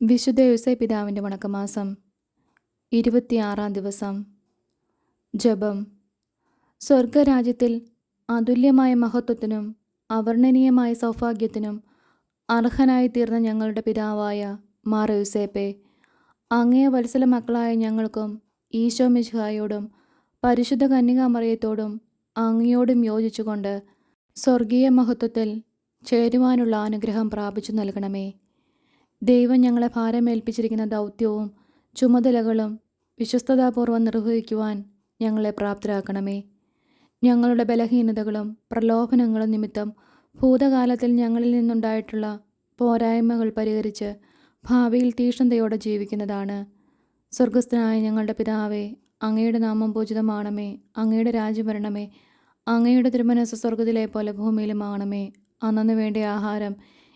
വിശുദ്ധ യുസൈ പിതാവിന്റെ വണക്കമാസം ഇരുപത്തിയാറാം ദിവസം. ജപം. സ്വർഗരാജ്യത്തിൽ അതുല്യമായ മഹത്വത്തിനും അവർണനീയമായ സൗഭാഗ്യത്തിനും അർഹനായി തീർന്ന ഞങ്ങളുടെ പിതാവായ മാർ യുസേപ്പെ അങ്ങേ വത്സല മക്കളായ ഞങ്ങൾക്കും ഈശോ മിശിഹായോടും പരിശുദ്ധ കന്യകാമറിയത്തോടും അങ്ങയോടും യോജിച്ചുകൊണ്ട് സ്വർഗീയ മഹത്വത്തിൽ ചേരുവാനുള്ള അനുഗ്രഹം പ്രാപിച്ചു നൽകണമേ. ദൈവം ഞങ്ങളെ ഭാരമേൽപ്പിച്ചിരിക്കുന്ന ദൗത്യവും ചുമതലകളും വിശ്വസ്തതാപൂർവം നിർവഹിക്കുവാൻ ഞങ്ങളെ പ്രാപ്തരാക്കണമേ. ഞങ്ങളുടെ ബലഹീനതകളും പ്രലോഭനങ്ങളും നിമിത്തം ഭൂതകാലത്തിൽ ഞങ്ങളിൽ നിന്നുണ്ടായിട്ടുള്ള പോരായ്മകൾ പരിഹരിച്ച് ഭാവിയിൽ തീഷ്ണതയോടെ ജീവിക്കുന്നതാണ്. സ്വർഗസ്ഥനായ ഞങ്ങളുടെ പിതാവേ അങ്ങയുടെ നാമം പൂജിതമാണമേ അങ്ങയുടെ രാജ്യം വരണമേ അങ്ങയുടെ തിരുമനസ് സ്വർഗത്തിലെ പോലെ ഭൂമിയിലുമാണമേ അന്നു വേണ്ട ആഹാരം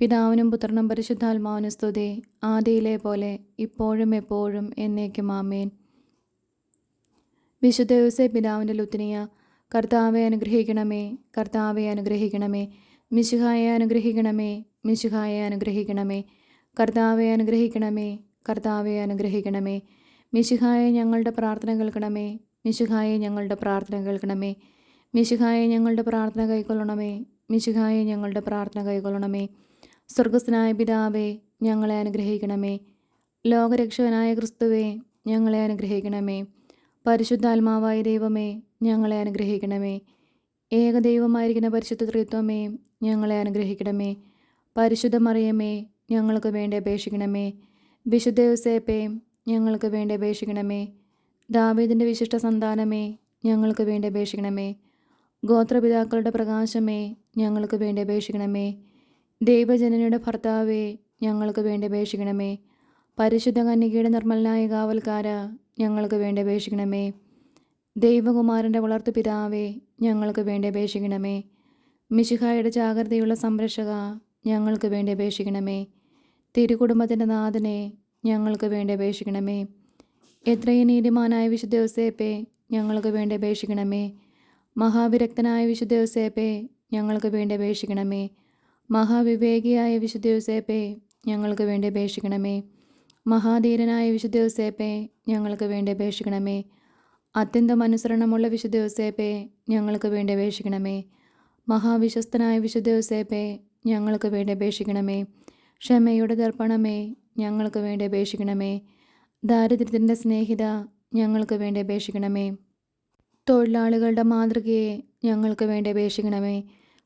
പിതാവിനും പുത്രനും പരിശുദ്ധാത്മാവിനും സ്തുതി. ആദിയിലെ പോലെ ഇപ്പോഴും എപ്പോഴും എന്നേക്കും ആമേൻ. വിശുദ്ധ ദിവസേ പിതാവിന്റെ ലുത്തിനിയ കർത്താവെ അനുഗ്രഹിക്കണമേ കർത്താവെ അനുഗ്രഹിക്കണമേ മിശുഹായെ അനുഗ്രഹിക്കണമേ മിശുഹായെ അനുഗ്രഹിക്കണമേ കർത്താവെ അനുഗ്രഹിക്കണമേ കർത്താവെ അനുഗ്രഹിക്കണമേ മിശുഹായെ ഞങ്ങളുടെ പ്രാർത്ഥന കേൾക്കണമേ മിശുഹായെ ഞങ്ങളുടെ പ്രാർത്ഥന കേൾക്കണമേ മിശുഹായെ ഞങ്ങളുടെ പ്രാർത്ഥന കൈക്കൊള്ളണമേ മിശുഹായെ ഞങ്ങളുടെ പ്രാർത്ഥന കൈക്കൊള്ളണമേ സ്വർഗസ്ഥനായ പിതാവേ ഞങ്ങളെ അനുഗ്രഹിക്കണമേ. ലോകരക്ഷകനായ ക്രിസ്തുവേ ഞങ്ങളെ അനുഗ്രഹിക്കണമേ. പരിശുദ്ധാത്മാവായ ദൈവമേ ഞങ്ങളെ അനുഗ്രഹിക്കണമേ. ഏകദൈവമായിരിക്കുന്ന പരിശുദ്ധ ത്രിത്വമേ ഞങ്ങളെ അനുഗ്രഹിക്കണമേ. പരിശുദ്ധ മറിയമേ ഞങ്ങൾക്ക് വേണ്ടി അപേക്ഷിക്കണമേ. വിശുദ്ധ യുസേപ്പേ ഞങ്ങൾക്ക് വേണ്ടി അപേക്ഷിക്കണമേ. ദാവീദിന്റെ വിശിഷ്ട സന്താനമേ ഞങ്ങൾക്ക് വേണ്ടി അപേക്ഷിക്കണമേ. ഗോത്രപിതാക്കളുടെ പ്രകാശമേ ഞങ്ങൾക്ക് വേണ്ടി അപേക്ഷിക്കണമേ. ദൈവജനനിയുടെ ഭർത്താവേ ഞങ്ങൾക്ക് വേണ്ടി അപേക്ഷിക്കണമേ. പരിശുദ്ധ കന്യകയുടെ നിർമ്മലനായ കാവൽക്കാര ഞങ്ങൾക്ക് വേണ്ടി അപേക്ഷിക്കണമേ. ദൈവകുമാരന്റെ വളർത്തു പിതാവേ ഞങ്ങൾക്ക് വേണ്ടി അപേക്ഷിക്കണമേ. മിശിഹായുടെ ജാഗ്രതയുള്ള സംരക്ഷക ഞങ്ങൾക്ക് വേണ്ടി അപേക്ഷിക്കണമേ. തിരുകുടുംബത്തിന്റെ നാഥനെ ഞങ്ങൾക്ക് വേണ്ടി അപേക്ഷിക്കണമേ. എത്രയും നീതിമാനായ വിശുദ്ധ ഞങ്ങൾക്ക് വേണ്ടി അപേക്ഷിക്കണമേ. മഹാവിരക്തനായ വിശുദ്ധ ഞങ്ങൾക്ക് വേണ്ടി അപേക്ഷിക്കണമേ. മഹാവിവേകിയായ വിശുദ്ധ ഞങ്ങൾക്ക് വേണ്ടി അപേക്ഷിക്കണമേ. മഹാധീരനായ വിശുദ്ധ ഞങ്ങൾക്ക് വേണ്ടി അപേക്ഷിക്കണമേ. അത്യന്തം അനുസരണമുള്ള വിശുദ്ധ ഞങ്ങൾക്ക് വേണ്ടി അപേക്ഷിക്കണമേ. മഹാവിശ്വസ്തനായ വിശുദ്ധ ഞങ്ങൾക്ക് വേണ്ടി അപേക്ഷിക്കണമേ. ക്ഷമയുടെ ദർപ്പണമേ ഞങ്ങൾക്ക് വേണ്ടി അപേക്ഷിക്കണമേ. ദാരിദ്ര്യത്തിന്റെ സ്നേഹിത ഞങ്ങൾക്ക് വേണ്ടി അപേക്ഷിക്കണമേ. തൊഴിലാളികളുടെ മാതൃകയെ ഞങ്ങൾക്ക് വേണ്ടി അപേക്ഷിക്കണമേ.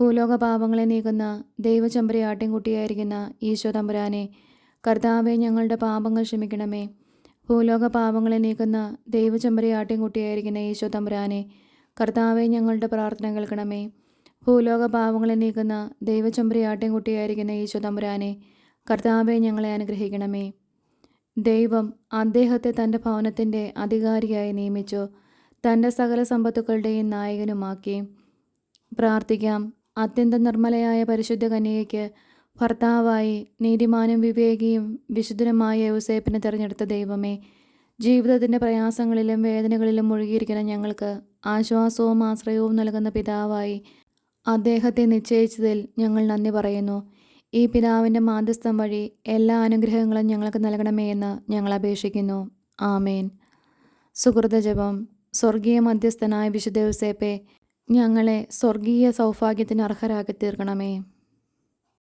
ഭൂലോക പാപങ്ങളെ നീക്കുന്ന ദൈവചമ്പരി ആട്ടിൻകുട്ടിയായിരിക്കുന്ന ഈശോ തമ്പുരാനെ കർത്താവെ ഞങ്ങളുടെ പാപങ്ങൾ ക്ഷമിക്കണമേ. ഭൂലോക പാപങ്ങളെ നീക്കുന്ന ദൈവചമ്പരി ആട്ടിൻകുട്ടിയായിരിക്കുന്ന ഈശോ തമ്പുരാനെ കർത്താവെ ഞങ്ങളുടെ പ്രാർത്ഥന കേൾക്കണമേ. ഭൂലോക പാപങ്ങളെ നീക്കുന്ന ദൈവചമ്പരി ആട്ടിൻകുട്ടിയായിരിക്കുന്ന ഈശോ തമ്പുരാനെ കർത്താവെ ഞങ്ങളെ അനുഗ്രഹിക്കണമേ. ദൈവം അദ്ദേഹത്തെ തന്റെ ഭവനത്തിന്റെ അധികാരിയായി നിയമിച്ചു തന്റെ സകല സമ്പത്തുക്കളുടെയും നായകനുമാക്കി. പ്രാർത്ഥിക്കാം. അത്യന്തം നിർമ്മലയായ പരിശുദ്ധ കന്യകയ്ക്ക് ഭർത്താവായി നീതിമാനും വിവേകിയും വിശുദ്ധനുമായ യൗസേപ്പിനെ തിരഞ്ഞെടുത്ത ദൈവമേ ജീവിതത്തിന്റെ പ്രയാസങ്ങളിലും വേദനകളിലും മുഴുകിയിരിക്കുന്ന ഞങ്ങൾക്ക് ആശ്വാസവും ആശ്രയവും നൽകുന്ന പിതാവായി അദ്ദേഹത്തെ നിശ്ചയിച്ചതിൽ ഞങ്ങൾ നന്ദി പറയുന്നു. ഈ പിതാവിന്റെ മാധ്യസ്ഥം വഴി എല്ലാ അനുഗ്രഹങ്ങളും ഞങ്ങൾക്ക് നൽകണമേ എന്ന് ഞങ്ങൾ അപേക്ഷിക്കുന്നു. ആമേൻ. സുഹൃതജപം സ്വർഗീയ മധ്യസ്ഥനായ വിശുദ്ധ യോസേപ്പെ ഞങ്ങളെ സ്വർഗീയ സൗഭാഗ്യത്തിന് അർഹരാക്കി തീർക്കണമേ